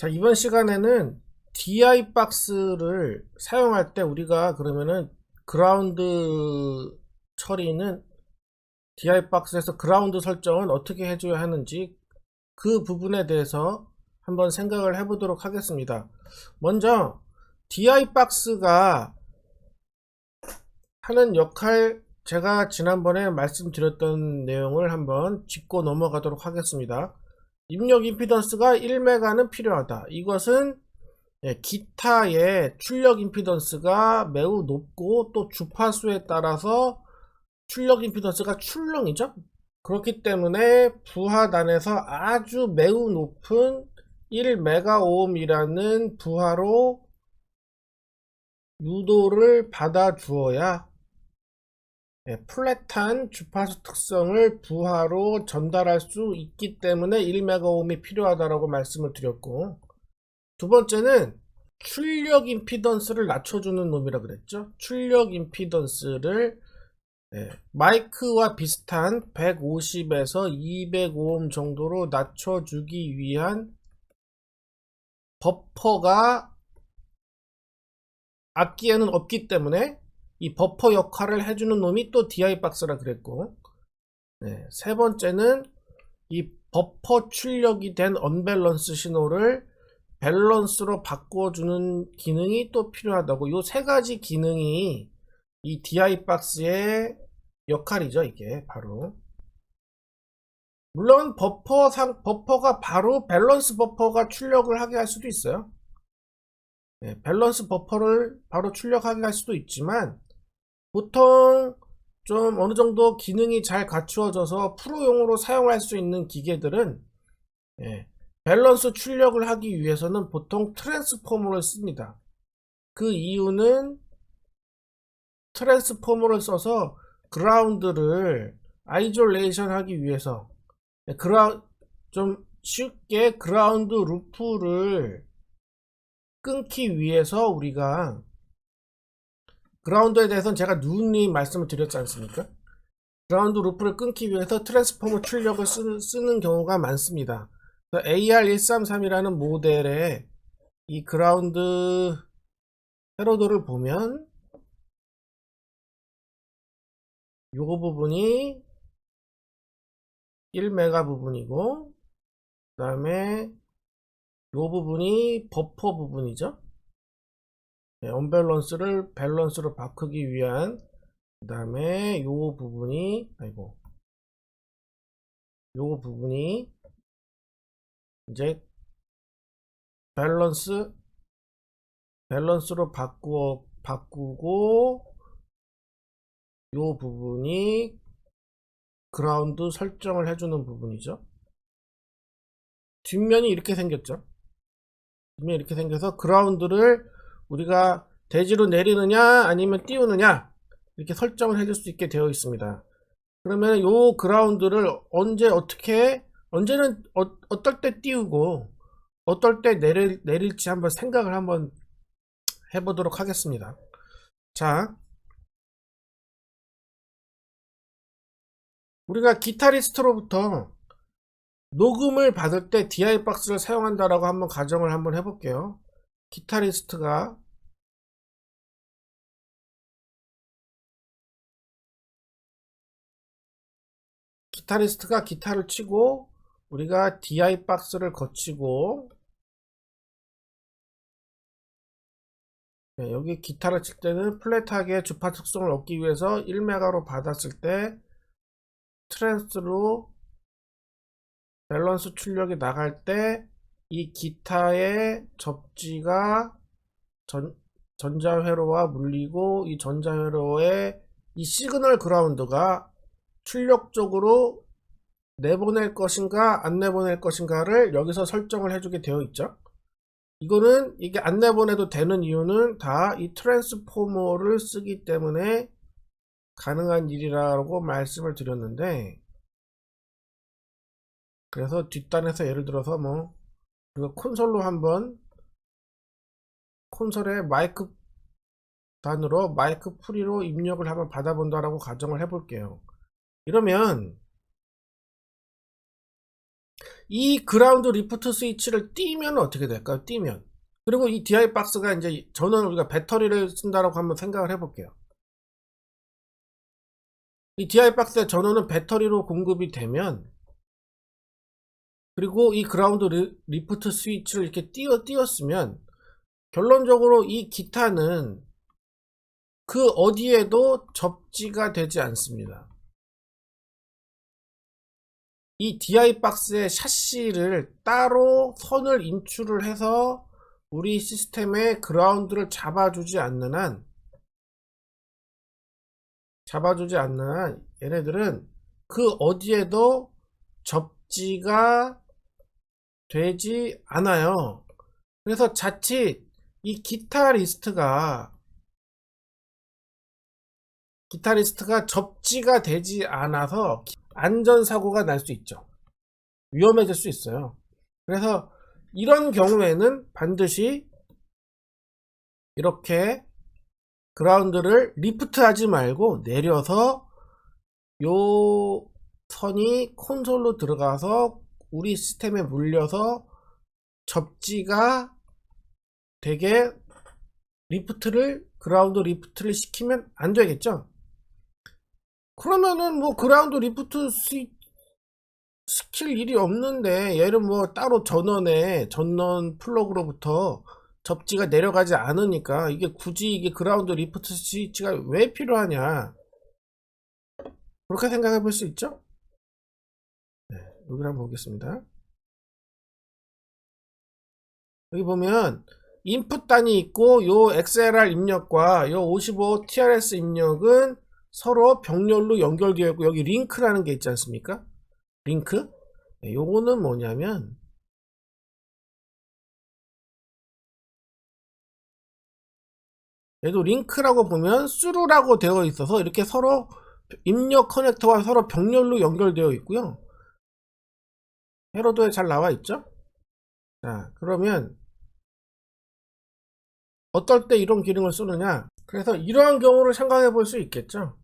자, 이번 시간에는 DI 박스를 사용할 때 우리가 그러면은 그라운드 처리는 DI 박스에서 그라운드 설정은 어떻게 해줘야 하는지 그 부분에 대해서 한번 생각을 해보도록 하겠습니다. 먼저 DI 박스가 하는 역할 제가 지난번에 말씀드렸던 내용을 한번 짚고 넘어가도록 하겠습니다. 입력 임피던스가 1메가는 필요하다. 이것은 예, 기타의 출력 임피던스가 매우 높고 또 주파수에 따라서 출력 임피던스가 출렁이죠. 그렇기 때문에 부하단에서 아주 매우 높은 1메가오음이라는 부하로 유도를 받아 주어야 예, 플랫한 주파수 특성을 부하로 전달할 수 있기 때문에 1메가옴이 필요하다고 말씀을 드렸고 두 번째는 출력 임피던스를 낮춰주는 놈이라 그랬죠. 출력 임피던스를 예, 마이크와 비슷한 150에서 200오hm 정도로 낮춰주기 위한 버퍼가 악기에는 없기 때문에 이 버퍼 역할을 해주는 놈이 또 DI 박스라 그랬고. 네, 세 번째는 이 버퍼 출력이 된 언밸런스 신호를 밸런스로 바꿔주는 기능이 또 필요하다고. 요세 가지 기능이 이 DI 박스의 역할이죠 이게 바로. 물론 버퍼 상 버퍼가 바로 밸런스 버퍼가 출력을 하게 할 수도 있어요. 네, 밸런스 버퍼를 바로 출력하게 할 수도 있지만 보통 좀 어느 정도 기능이 잘 갖추어져서 프로용으로 사용할 수 있는 기계들은 예, 밸런스 출력을 하기 위해서는 보통 트랜스포머를 씁니다. 그 이유는 트랜스포머를 써서 그라운드를 아이졸레이션 하기 위해서 예, 그라 좀 쉽게 그라운드 루프를 끊기 위해서 우리가 그라운드에 대해서는 제가 누누이 말씀을 드렸지 않습니까? 그라운드 루프를 끊기 위해서 트랜스포머 출력을 쓰, 쓰는 경우가 많습니다. AR133이라는 모델의 이 그라운드 헤로도를 보면 요거 부분이 1메가 부분이고 그 다음에 요 부분이 버퍼 부분이죠. 네, 언밸런스를 밸런스로 바꾸기 위한 그 다음에 요 부분이 아이고 요 부분이 이제 밸런스 밸런스로 바꾸어 바꾸고 요 부분이 그라운드 설정을 해주는 부분이죠. 뒷면이 이렇게 생겼죠. 뒷면이 이렇게 생겨서 그라운드를 우리가 대지로 내리느냐 아니면 띄우느냐 이렇게 설정을 해줄 수 있게 되어 있습니다. 그러면 요 그라운드를 언제 어떻게 언제는 어, 떨때 띄우고 어떨 때 내릴, 내릴지 한번 생각을 한번 해보도록 하겠습니다. 자, 우리가 기타리스트로부터 녹음을 받을 때 DI 박스를 사용한다라고 한번 가정을 한번 해볼게요. 기타리스트가 기타리스트가 기타를 치고 우리가 DI 박스를 거치고 네, 여기 기타를 칠 때는 플랫하게 주파 특성을 얻기 위해서 1메가로 받았을 때 트랜스로 밸런스 출력이 나갈 때 이 기타의 접지가 전, 전자회로와 물리고 이 전자회로의 이 시그널 그라운드가 출력적으로 내보낼 것인가 안 내보낼 것인가를 여기서 설정을 해주게 되어 있죠. 이거는 이게 안 내보내도 되는 이유는 다 이 트랜스포머를 쓰기 때문에 가능한 일이라고 말씀을 드렸는데 그래서 뒷단에서 예를 들어서 뭐 우리가 콘솔로 한번 콘솔에 마이크 단으로 마이크 프리로 입력을 한번 받아본다라고 가정을 해볼게요. 이러면 이 그라운드 리프트 스위치를 띄면 어떻게 될까요? 띄면. 그리고 이 DI 박스가 이제 저는 우리가 배터리를 쓴다라고 한번 생각을 해볼게요. 이 DI 박스의 전원은 배터리로 공급이 되면 그리고 이 그라운드 리, 리프트 스위치를 이렇게 띄어 띄었으면 결론적으로 이 기타는 그 어디에도 접지가 되지 않습니다. 이 DI 박스의 샤시를 따로 선을 인출을 해서 우리 시스템의 그라운드를 잡아주지 않는 한 잡아주지 않는 한 얘네들은 그 어디에도 접 지가 되지 않아요. 그래서 자칫 이 기타리스트가 기타리스트가 접지가 되지 않아서 안전사고가 날 수 있죠. 위험해질 수 있어요. 그래서 이런 경우에는 반드시 이렇게 그라운드를 리프트 하지 말고 내려서 요 선이 콘솔로 들어가서 우리 시스템에 물려서 접지가 되게 리프트를 그라운드 리프트를 시키면 안 되겠죠? 그러면은 뭐 그라운드 리프트 시, 시킬 일이 없는데 얘를 뭐 따로 전원에 전원 플러그로부터 접지가 내려가지 않으니까 이게 굳이 이게 그라운드 리프트 스위치가 왜 필요하냐? 그렇게 생각해 볼 수 있죠? 네, 여기 한번 보겠습니다 여기 보면 인풋 단이 있고 요 XLR 입력과 요 55 TRS 입력은 서로 병렬로 연결되어 있고 여기 링크라는 게 있지 않습니까? 링크? 네, 요거는 뭐냐면 얘도 링크라고 보면 수루라고 되어 있어서 이렇게 서로 입력 커넥터와 서로 병렬로 연결되어 있고요. 헤로도에 잘 나와 있죠? 자, 그러면 어떨 때 이런 기능을 쓰느냐? 그래서 이러한 경우를 생각해 볼 수 있겠죠.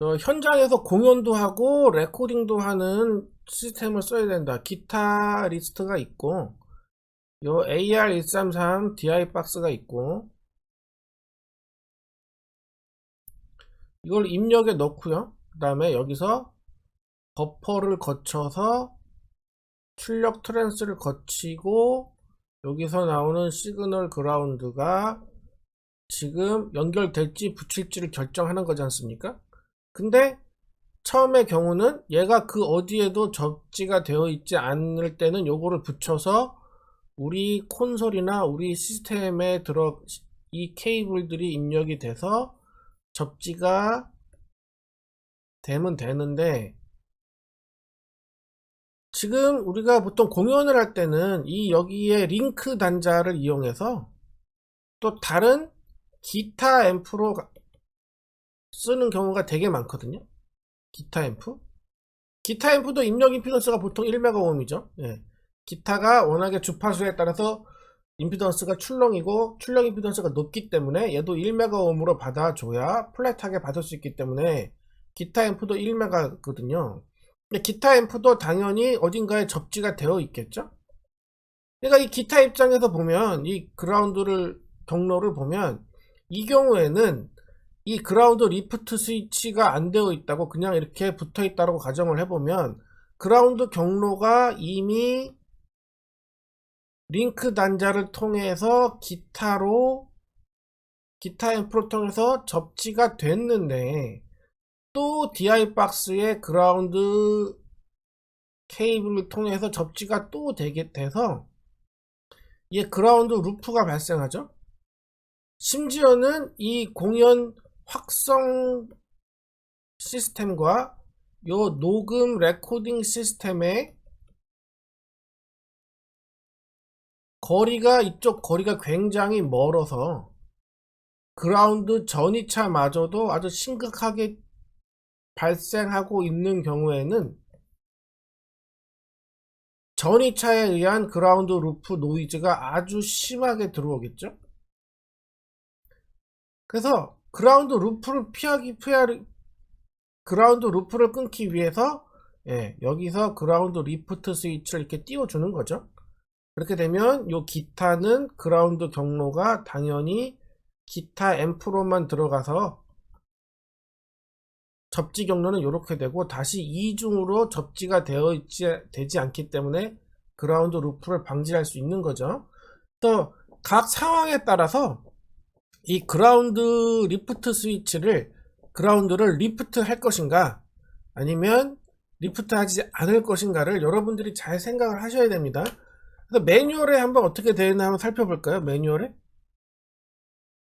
어, 현장에서 공연도 하고 레코딩도 하는 시스템을 써야 된다. 기타 리스트가 있고, 요 AR133 DI 박스가 있고, 이걸 입력에 넣고요. 그 다음에 여기서 버퍼를 거쳐서 출력 트랜스를 거치고 여기서 나오는 시그널 그라운드가 지금 연결될지 붙일지를 결정하는 거지 않습니까? 근데 처음의 경우는 얘가 그 어디에도 접지가 되어 있지 않을 때는 요거를 붙여서 우리 콘솔이나 우리 시스템에 들어 이 케이블들이 입력이 돼서 접지가 되면 되는데 지금 우리가 보통 공연을 할 때는 이 여기에 링크 단자를 이용해서 또 다른 기타 앰프로 쓰는 경우가 되게 많거든요. 기타 앰프. 기타 앰프도 입력 임피던스가 보통 1메가옴이죠. 예. 기타가 워낙에 주파수에 따라서 임피던스가 출렁이고 출렁 임피던스가 높기 때문에 얘도 1메가옴으로 받아줘야 플랫하게 받을 수 있기 때문에 기타 앰프도 1메가거든요. 기타 앰프도 당연히 어딘가에 접지가 되어 있겠죠? 그러니까 이 기타 입장에서 보면 이 그라운드를 경로를 보면 이 경우에는 이 그라운드 리프트 스위치가 안 되어 있다고 그냥 이렇게 붙어 있다고 가정을 해보면 그라운드 경로가 이미 링크 단자를 통해서 기타로 기타 앰프를 통해서 접지가 됐는데 또 DI 박스의 그라운드 케이블을 통해서 접지가 또 되게 돼서 이 그라운드 루프가 발생하죠. 심지어는 이 공연 확성 시스템과 요 녹음 레코딩 시스템의 거리가 이쪽 거리가 굉장히 멀어서 그라운드 전이차마저도 아주 심각하게 발생하고 있는 경우에는 전이차에 의한 그라운드 루프 노이즈가 아주 심하게 들어오겠죠. 그래서 그라운드 루프를 피하기 피하기 그라운드 루프를 끊기 위해서 예, 여기서 그라운드 리프트 스위치를 이렇게 띄워주는 거죠. 그렇게 되면 요 기타는 그라운드 경로가 당연히 기타 앰프로만 들어가서 접지 경로는 이렇게 되고 다시 이중으로 접지가 되어 있지, 되지 않기 때문에 그라운드 루프를 방지할 수 있는 거죠. 또 각 상황에 따라서 이 그라운드 리프트 스위치를 그라운드를 리프트 할 것인가 아니면 리프트 하지 않을 것인가를 여러분들이 잘 생각을 하셔야 됩니다. 그래서 매뉴얼에 한번 어떻게 되어 있나 한번 살펴볼까요? 매뉴얼에?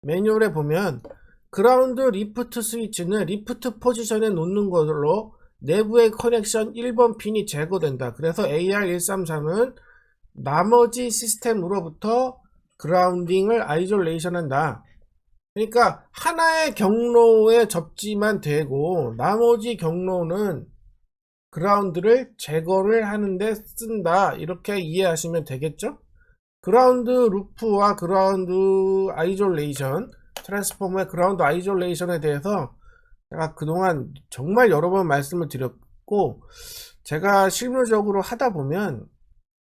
매뉴얼에 보면 그라운드 리프트 스위치는 리프트 포지션에 놓는 걸로 내부의 커넥션 1번 핀이 제거된다. 그래서 AR133은 나머지 시스템으로부터 그라운딩을 아이솔레이션 한다. 그러니까 하나의 경로에 접지만 되고 나머지 경로는 그라운드를 제거를 하는데 쓴다. 이렇게 이해하시면 되겠죠? 그라운드 루프와 그라운드 아이솔레이션, 트랜스포머의 그라운드 아이솔레이션에 대해서 제가 그동안 정말 여러 번 말씀을 드렸고, 제가 실무적으로 하다 보면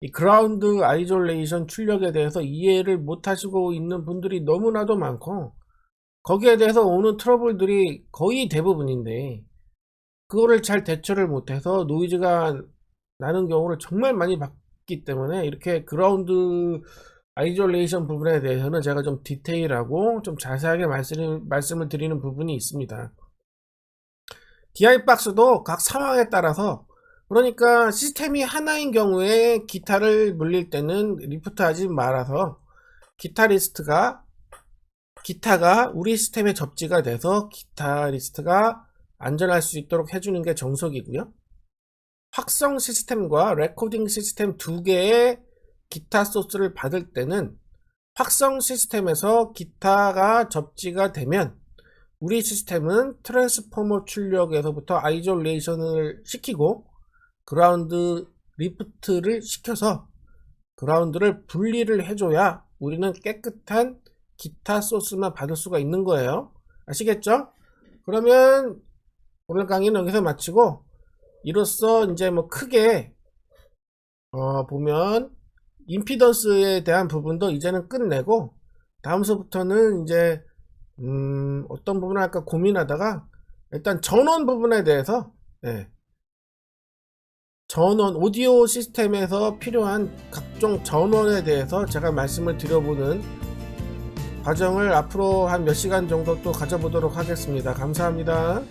이 그라운드 아이솔레이션 출력에 대해서 이해를 못 하시고 있는 분들이 너무나도 많고, 거기에 대해서 오는 트러블들이 거의 대부분인데, 그거를 잘 대처를 못해서 노이즈가 나는 경우를 정말 많이 봤기 때문에 이렇게 그라운드 아이솔레이션 부분에 대해서는 제가 좀 디테일하고 좀 자세하게 말씀, 말씀을 드리는 부분이 있습니다. DI박스도 각 상황에 따라서 그러니까 시스템이 하나인 경우에 기타를 물릴 때는 리프트 하지 말아서 기타리스트가 기타가 우리 시스템에 접지가 돼서 기타리스트가 안전할 수 있도록 해주는 게 정석이고요. 확성 시스템과 레코딩 시스템 두 개의 기타 소스를 받을 때는 확성 시스템에서 기타가 접지가 되면 우리 시스템은 트랜스포머 출력에서부터 아이솔레이션을 시키고 그라운드 리프트를 시켜서 그라운드를 분리를 해줘야 우리는 깨끗한 기타 소스만 받을 수가 있는 거예요. 아시겠죠? 그러면 오늘 강의는 여기서 마치고 이로써 이제 뭐 크게 어 보면 임피던스에 대한 부분도 이제는 끝내고 다음서부터는 이제 음 어떤 부분을 할까 고민하다가 일단 전원 부분에 대해서 예. 전원 오디오 시스템에서 필요한 각종 전원에 대해서 제가 말씀을 드려보는 과정을 앞으로 한 몇 시간 정도 또 가져보도록 하겠습니다. 감사합니다.